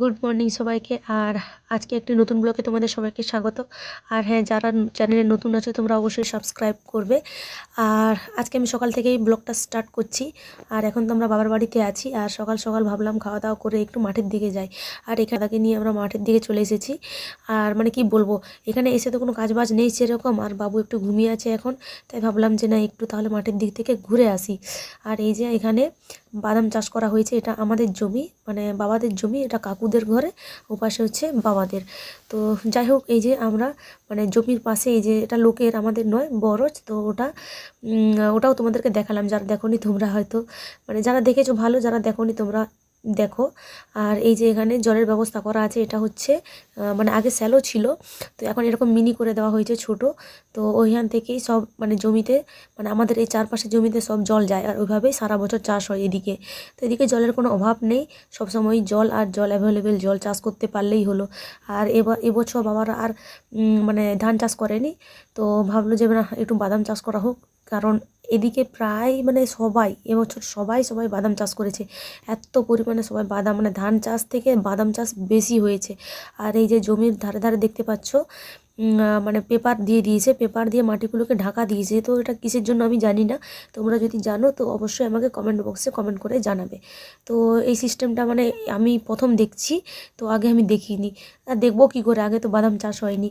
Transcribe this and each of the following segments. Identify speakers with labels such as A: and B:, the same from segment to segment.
A: Good morning সবাইকে। আর আজকে একটি নতুন ব্লগে তোমাদের সবাইকে স্বাগত। আর হ্যাঁ যারা চ্যানেলে নতুন আছে, তোমরা অবশ্যই সাবস্ক্রাইব করবে। আর আজকে আমি সকাল থেকেই ব্লগটা স্টার্ট করছি। আর এখন তো আমরা বাবার বাড়িতে আছি। আর সকাল সকাল ভাবলাম খাওয়া দাওয়া করে একটু মাঠের দিকে যাই। আর এখানে তাকে নিয়ে আমরা মাঠের দিকে চলে এসেছি। আর মানে কি বলব, এখানে এসে তো কোনো কাজবাজ নেই সেরকম। আর বাবু একটু ঘুমিয়ে আছে এখন। তাই ভাবলাম যে না, একটু তাহলে মাঠের দিক থেকে ঘুরে আসি। আর এই যে এখানে বাদাম চাষ করা হয়েছে, এটা আমাদের জমি মানে বাবাদের জমি, এটা কাকুদের ঘরে, ওপাশে হচ্ছে বাবাদের। তো যাই হোক, এই যে আমরা মানে জমির পাশে এই যে এটা লোকের আমাদের নয়, বরজ, তো ওটা ওটাও তোমাদেরকে দেখালাম। যারা দেখো তোমরা হয়তো মানে যারা দেখেছ ভালো, যারা দেখো তোমরা দেখো, আর এই যে এখানে জলের ব্যবস্থা করা আছে, এটা হচ্ছে মানে আগে স্যালো ছিল, তো এখন এরকম মিনি করে দেওয়া হয়েছে ছোট, তো ওইখান থেকেই সব মানে জমিতে মানে আমাদের এই চারপাশে জমিতে সব জল যায়, আর ওইভাবেই সারা বছর চাষ হয় এদিকে। তো এদিকে জলের কোনো অভাব নেই সবসময় জল আর জল অ্যাভেলেবেল জল চাষ করতে পারলেই হলো। আর এবার এবছর বাবারা আর মানে ধান চাষ করেনি, তো ভাবলো যে একটু বাদাম চাষ করা হোক। কারণ এদিকে প্রায় মানে সবাই, এবছর সবাই সবাই বাদাম চাষ করেছে। এত পরিমাণে সবাই বাদাম মানে ধান চাষ থেকে বাদাম চাষ বেশি হয়েছে। আর এই যে জমির ধারে ধারে দেখতে পাচ্ছ মানে পেপার দিয়ে দিয়েছে, পেপার দিয়ে মাটিগুলোকে ঢাকা দিয়েছে। তো এটা কিসের জন্য আমি জানি না। তোমরা যদি জানো, তো অবশ্যই আমাকে কমেন্ট বক্সে কমেন্ট করে জানাবে। তো এই সিস্টেমটা মানে আমি প্রথম দেখছি, তো আগে আমি দেখিনি। দেখব কী করে, আগে তো বাদাম চাষ হয়নি।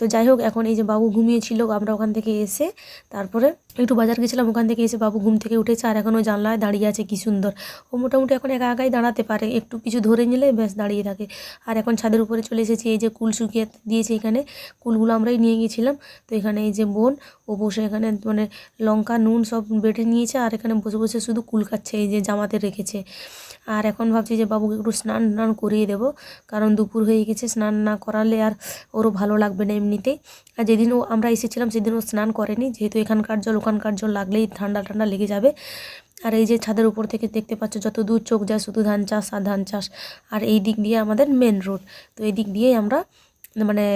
A: তো যাই হোক, এখন এই যে বাবু ঘুমিয়েছিল, আমরা ওখান থেকে এসে তারপরে একটু বাজার গেছিলাম, ওখান থেকে এসে বাবু ঘুম থেকে উঠেছে আর এখন ও জানলায় দাঁড়িয়ে আছে কি সুন্দর। ও মোটামুটি এখন একা একাই দাঁড়াতে পারে, একটু কিছু ধরে নিলে ব্যাস দাঁড়িয়ে থাকে। আর এখন ছাদের উপরে চলে এসেছি, এই যে কুল শুকিয়ে দিয়েছে এখানে, কুলগুলো আমরাই নিয়ে গিয়েছিলাম তো এখানে এই যে বোন, ও বসে এখানে মানে লঙ্কা, নুন সব বেটে নিয়েছে আর এখানে বসে বসে শুধু কুল খাচ্ছে, এই যে জামাতে রেখেছে। আর এখন ভাবছি যে বাবুকে একটু স্নান টান করিয়ে দেবো। কারণ দুপুর হয়ে গেছে, স্নান না করালে আর ওরও ভালো লাগবে না এমনিতেই আর যেদিন ও আমরা এসেছিলাম সেদিন ও স্নান করেনি, যেহেতু এখানকার জল ওখানকার জল লাগলেই ঠান্ডা ঠান্ডা লেগে যাবে। আর এই যে ছাদের উপর থেকে দেখতে পাচ্ছ যত দূর চোখ যায় শুধু ধান চাষ আর ধান চাষ। আর এই দিক দিয়ে আমাদের মেন রোড তো এই দিক দিয়েই আমরা মানে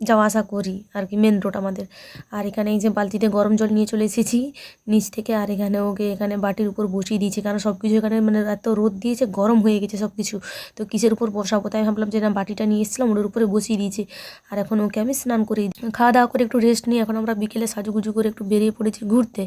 A: যাওয়া আসা করি আর কি মেন রোড আমাদের। আর এখানে এই যে বালতিতে গরম জল নিয়ে চলে এসেছি, নিচ থেকে আর এখানে ওকে এখানে বাটির উপর বসিয়ে দিয়েছি, কারণ সব কিছু এখানে মানে এত রোদ দিয়েছে, গরম হয়ে গেছে সব কিছু তো কিসের উপর বসাবো তাই ভাবলাম যে না, বাটিটা নিয়ে এসেছিলাম ওর উপরে বসিয়ে দিয়েছি। আর এখন ওকে আমি স্নান দিই। খাওয়া দাওয়া করে একটু রেস্ট নিয়ে এখন আমরা বিকেলে সাজুগুজু করে একটু বেরিয়ে পড়েছি ঘুরতে।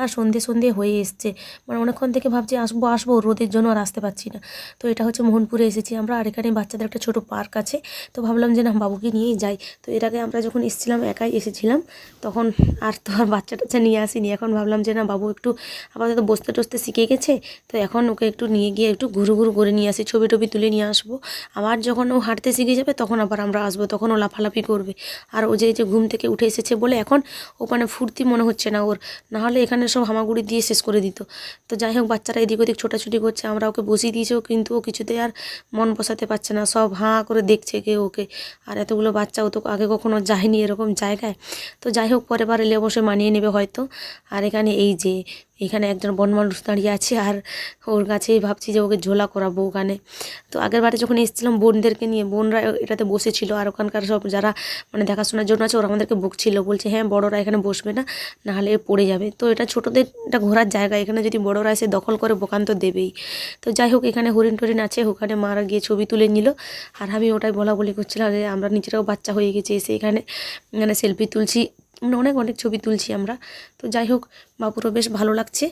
A: আর সন্ধে সন্ধে হয়ে এসছে। মানে অনেকক্ষণ থেকে ভাবছি আসব আসব, রোদের জন্য আর আসতে পারছি না। তো এটা হচ্ছে মোহনপুরে এসেছি আমরা। আর এখানে বাচ্চাদের একটা ছোটো পার্ক আছে। তো ভাবলাম যে না, বাবুকে নিয়েই যাই। তো এর আগে আমরা যখন এসেছিলাম, একাই এসেছিলাম, তখন আর তো আর বাচ্চা টাচ্চা নিয়ে আসিনি। এখন ভাবলাম যে, না, বাবু একটু আপাতত বসতে টসতে শিখে গেছে, তো এখন ওকে একটু নিয়ে গিয়ে একটু ঘুরু ঘুরু করে নিয়ে আসি, ছবি টবি তুলে নিয়ে আসব। আবার যখন ও হাঁটতে শিখে যাবে, তখন আবার আমরা আসব, তখন ও লাফালাফি করবে। আর ও যে যে ঘুম থেকে উঠে এসেছে বলে এখন ও মানে ফুর্তি মনে হচ্ছে না ওর। নাহলে এখানে সব হামাগুড়ি দিয়ে শেষ করে দিত। তো যাই হোক, বাচ্চারা এদিক ওদিক ছোটাছুটি করছে, আমরা ওকে বসিয়ে দিয়েছি কিন্তু ও কিছুতে আর মন বসাতে পারছে না। সব হাঁ করে দেখছে কে ওকে। আর এতগুলো বাচ্চা ও তো আগে কখনো যায়নি এরকম জায়গায়। তো যাই হোক পরে পারে অবশ্যই মানিয়ে নেবে হয়তো। আর এখানে এই যে এখানে একজন বন মানুষ দাঁড়িয়ে আছে আর ওর কাছেই ভাবছি যে ওকে ঝোলা করাবো ওখানে। তো আগের বারে যখন এসেছিলাম বোনদেরকে নিয়ে, বোনরা এটাতে বসেছিল আর ওখানকার সব যারা মানে দেখাশোনার জন্য আছে ওরা আমাদেরকে বকছিল, বলছে হ্যাঁ বড়রা এখানে বসবে না, নাহলে পড়ে যাবে। তো এটা ছোটোদের এটা ঘোরার জায়গা, এখানে যদি বড়রা এসে দখল করে বোকান তো দেবেই। তো যাই হোক, এখানে হরিণ টরিণ আছে, ওখানে মারা গিয়ে ছবি তুলে নিল আর আমি ওটাই বলা বলি করছিলাম যে আমরা নিজেরাও বাচ্চা হয়ে গেছি, এসে এখানে এখানে সেলফি তুলছি। মানে অনেক অনেক ছবি তুলছি আমরা। তো যাই হোক, বাবুরও বেশ ভালো লাগছে।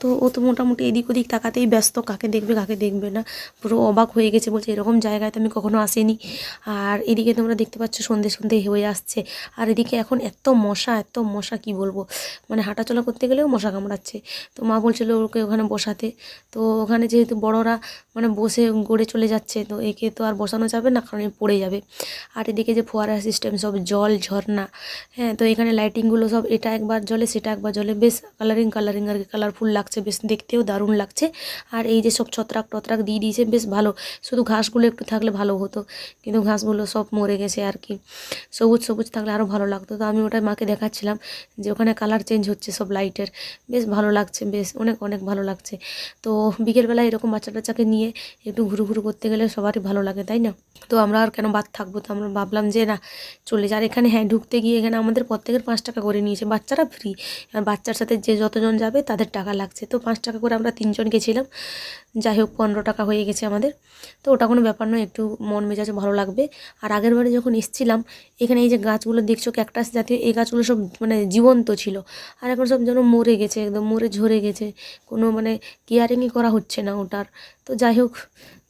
A: তো ও তো মোটামুটি এদিক ওদিক তাকাতেই ব্যস্ত। কাকে দেখবে কাকে দেখবে না। পুরো অবাক হয়ে গেছে, বলছে এরকম জায়গায় তো আমি কখনো আসিনি। আর এদিকে তোমরা দেখতে পাচ্ছ সন্ধে সন্ধে হয়ে আসছে। আর এদিকে এখন এত মশা এত মশা, কি বলব? মানে হাঁটাচলা করতে গেলেও মশা কামড়াচ্ছে। তো মা বলছিল ওকে ওখানে বসাতে। তো ওখানে যেহেতু বড়রা মানে বসে গড়ে চলে যাচ্ছে, তো একে তো আর বসানো যাবে না, কারণ পড়ে যাবে। আর এদিকে যে ফোয়ারা সিস্টেম, সব জল, ঝর্ণা হ্যাঁ তো এখানে লাইটিংগুলো সব এটা একবার জলে সেটা একবার জলে বেশ কালারিং কালারিং আর কালারফুল লাগছে, বেশ দেখতেও দারুণ লাগছে। আর এই যে সব ছত্রাক টত্রাক দিয়ে দিয়েছে, বেশ ভালো। শুধু ঘাসগুলো একটু থাকলে ভালো হতো, কিন্তু ঘাসগুলো সব মরে গেছে আর কি। সবুজ সবুজ থাকলে আরও ভালো লাগতো। তো আমি ওটাই মাকে দেখাচ্ছিলাম যে ওখানে কালার চেঞ্জ হচ্ছে সব লাইটের বেশ ভালো লাগছে, বেশ অনেক অনেক ভালো লাগছে। তো বিকেলবেলা এরকম বাচ্চা টাচ্চাকে নিয়ে একটু ঘুরু ঘুরু করতে গেলে সবারই ভালো লাগে, তাই না? তো আমরা আর কেন বাদ থাকব? তো আমরা ভাবলাম যে না, চলে যার এখানে হ্যাঁ ঢুকতে গিয়ে এখানে আমাদের প্রত্যেকের পাঁচ টাকা করে নিয়েছে। বাচ্চারা ফ্রি বাচ্চা বাচ্চার সাথে যে যতজন যাবে তাদের টাকা লাগছে। তো পাঁচ টাকা করে আমরা তিনজন গেছিলাম যাই হোক, পনেরো টাকা হয়ে গেছে আমাদের। তো ওটা কোনো ব্যাপার নয়, একটু মন মেজাজ ভালো লাগবে। আর আগের বারে যখন এসেছিলাম, এখানে এই যে গাছগুলো দেখছ ক্যাকটাস জাতীয়, এই গাছগুলো সব মানে জীবন্ত ছিল। আর এখন সব যেন মরে গেছে, একদম মরে ঝরে গেছে। কোনো মানে কেয়ারিংই করা হচ্ছে না ওটার। তো যাই হোক,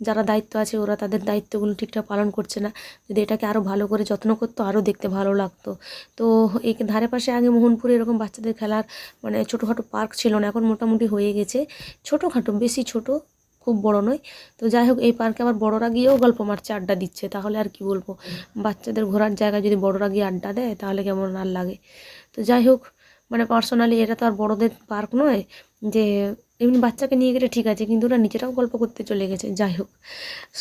A: যারা দায়িত্ব আছে ওরা তাদের দায়িত্বগুলো ঠিকঠাক পালন করছে না। যদি এটাকে আরও ভালো করে যত্ন করতো আরও দেখতে ভালো লাগতো। তো এই ধারে পাশে আগে মোহনপুরে এরকম বাচ্চাদের খেলার মানে ছোটোখাটো পার্ক ছিল না, এখন মোটামুটি হয়ে গেছে। ছোটোখাটো, বেশি ছোট, খুব বড় নয়। তো যাই হোক, এই পার্কে আবার বড়রা গিয়েও গল্প মারছে, আড্ডা দিচ্ছে। তাহলে আর কি বলব? বাচ্চাদের ঘোরার জায়গায় যদি বড়রা গিয়ে আড্ডা দেয়, তাহলে কেমন আর লাগে? তো যাই হোক মানে পার্সোনালি এটা তো আর বড়দের পার্ক নয় যে এমনি বাচ্চাকে নিয়ে গেলে ঠিক আছে, কিন্তু ওরা নিজেরাও গল্প করতে চলে গেছে, যাই হোক।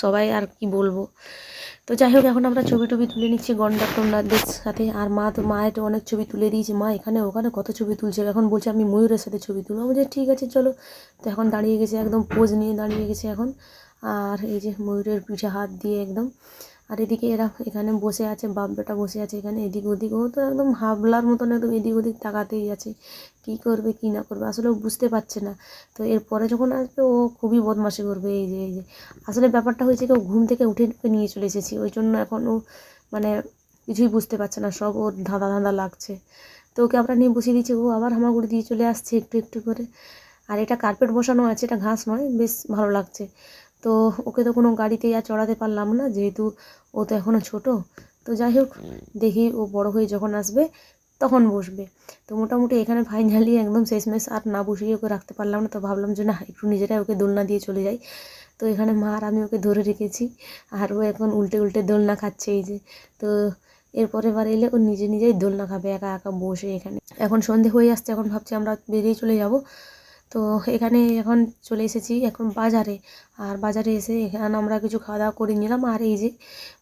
A: সবাই আর কি বলব? তো যাই হোক, এখন আমরা ছবি টবি তুলে নিচ্ছি গন্ডার টন্ডারদের সাথে। আর মা তো মায়ের অনেক ছবি তুলে দিয়েছে। মা এখানে, ওখানে কত ছবি তুলছে? এখন বলছে আমি ময়ূরের সাথে ছবি তুলবো। বলছে, ঠিক আছে, চলো। তো এখন দাঁড়িয়ে গেছে, একদম পোজ নিয়ে দাঁড়িয়ে গেছে এখন। আর এই যে ময়ূরের পিঠে হাত দিয়ে একদম আর এদিকে এরা এখানে বসে আছে বাপ বেটা বসে আছে এখানে এদিক ওদিক। ও তো একদম হাবলার মতন একদম এদিক ওদিক তাকাতেই আছে। কী করবে, কী না করবে, আসলে বুঝতে পারছে না। তো এরপরে যখন আসবে, ও খুবই বদমাশি করবে, এই যে এই যে। আসলে ব্যাপারটা হয়েছে কি, ও ঘুম থেকে উঠে নিয়ে চলে এসেছি। ওই জন্য এখন ও মানে কিছুই বুঝতে পারছে না, সব ওর ধাঁধা ধাঁধা লাগছে। তো ওকে আমরা নিয়ে বসিয়ে দিচ্ছি ও আবার হামাগুড়ি দিয়ে চলে আসছে একটু একটু করে। আর এটা কার্পেট বসানো আছে, এটা ঘাস নয়, বেশ ভালো লাগছে। তো ওকে তো কোনো গাড়িতে আর চড়াতে পারলাম না, যেহেতু ও তো এখনও ছোটো। তো যাই হোক, দেখি ও বড় হয়ে যখন আসবে, তখন বসবে। তো মোটামুটি এখানে ফাইনালি একদম শেষমেশ আর না বসিয়ে ওকে রাখতে পারলাম না, তো ভাবলাম যে না, একটু নিজেরাই ওকে দোলনা দিয়ে চলে যাই। তো এখানে মা আর আমি ওকে ধরে রেখেছি, আর ও এখন উল্টে উল্টে দোলনা খাচ্ছে এই যে। তো এরপরে বার এলে ও নিজে নিজেই দোলনা খাবে, একা একা বসে এখানে। এখন সন্ধে হয়ে আসছে, এখন ভাবছি আমরা বেরিয়ে চলে যাব। তো এখানে এখন চলে এসেছি এখন বাজারে। আর বাজারে এসে এখানে আমরা কিছু খাওয়া দাওয়া করে নিলাম। আর এই যে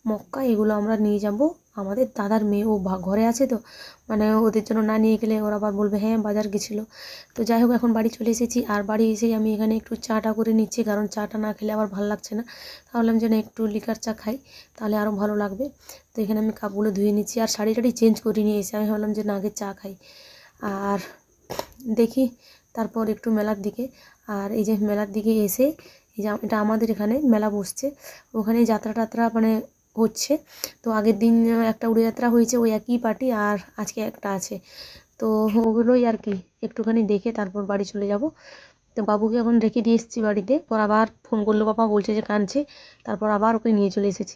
A: মক্কা, এগুলো আমরা নিয়ে যাব। আমাদের দাদার মেয়ে, ও ঘরে আছে তো। মানে ওদের জন্য না নিয়ে গেলে ওরা আবার বলবে হ্যাঁ বাজার গেছিল। তো যাই হোক, এখন বাড়ি চলে এসেছি। আর বাড়ি এসেই আমি এখানে একটু চাটা করে নিচ্ছি। কারণ চাটা না খেলে আবার ভালো লাগছে না। ভাবলাম যে না, একটু লিকার চা খাই, তাহলে আরও ভালো লাগবে। তো এখানে আমি কাপগুলো ধুয়ে নিচ্ছি। আর শাড়ি টাড়ি চেঞ্জ করে নিয়ে এসে আমি ভাবলাম যে না, আগে চা খাই। আর দেখি তারপর একটু মেলার দিকে। আর এই যে মেলার দিকে এসে এই যে এটা আমাদের এখানে মেলা বসছে। ওখানে যাত্রা টাত্রা মানে হচ্ছে। তো আগের দিন একটা উড়োযাত্রা হয়েছে, ওই একই পার্টি আর আজকে একটা আছে। তো ওগুলোই আর কি, একটুখানি দেখে তারপর বাড়ি চলে যাব। তো বাবুকে এখন রেখে দিয়ে এসেছি বাড়িতে। পর আবার ফোন করল বাবা বলছে যে কাঁদছে। তারপর আবার ওকে নিয়ে চলে এসেছি।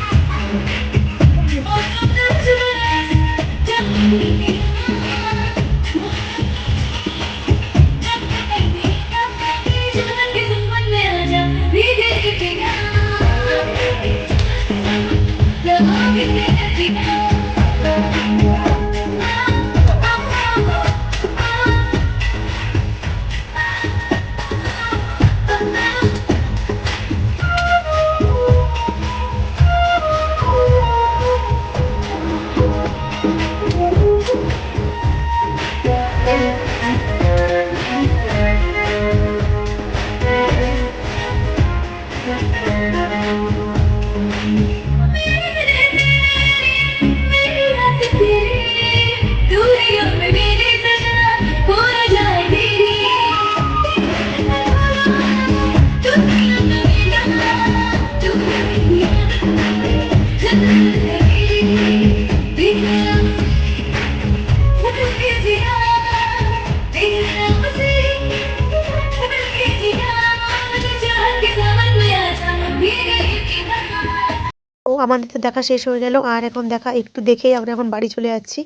A: আমাদের তো দেখা শেষ হয়ে গেল। আর এখন দেখা, একটু দেখেই আমরা এখন বাড়ি চলে যাচ্ছি।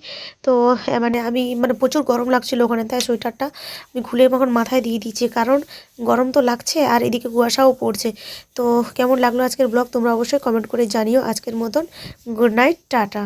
A: তো মানে আমি মানে প্রচুর গরম লাগছিল ওখানে, তাই সোয়েটারটা আমি খুলে এখন মাথায় দিয়ে দিচ্ছি কারণ গরম তো লাগছে আর এদিকে কুয়াশাও পড়ছে। তো কেমন লাগল আজকের ব্লগ তোমরা অবশ্যই কমেন্ট করে জানিও। আজকের মতন গুড নাইট, টাটা।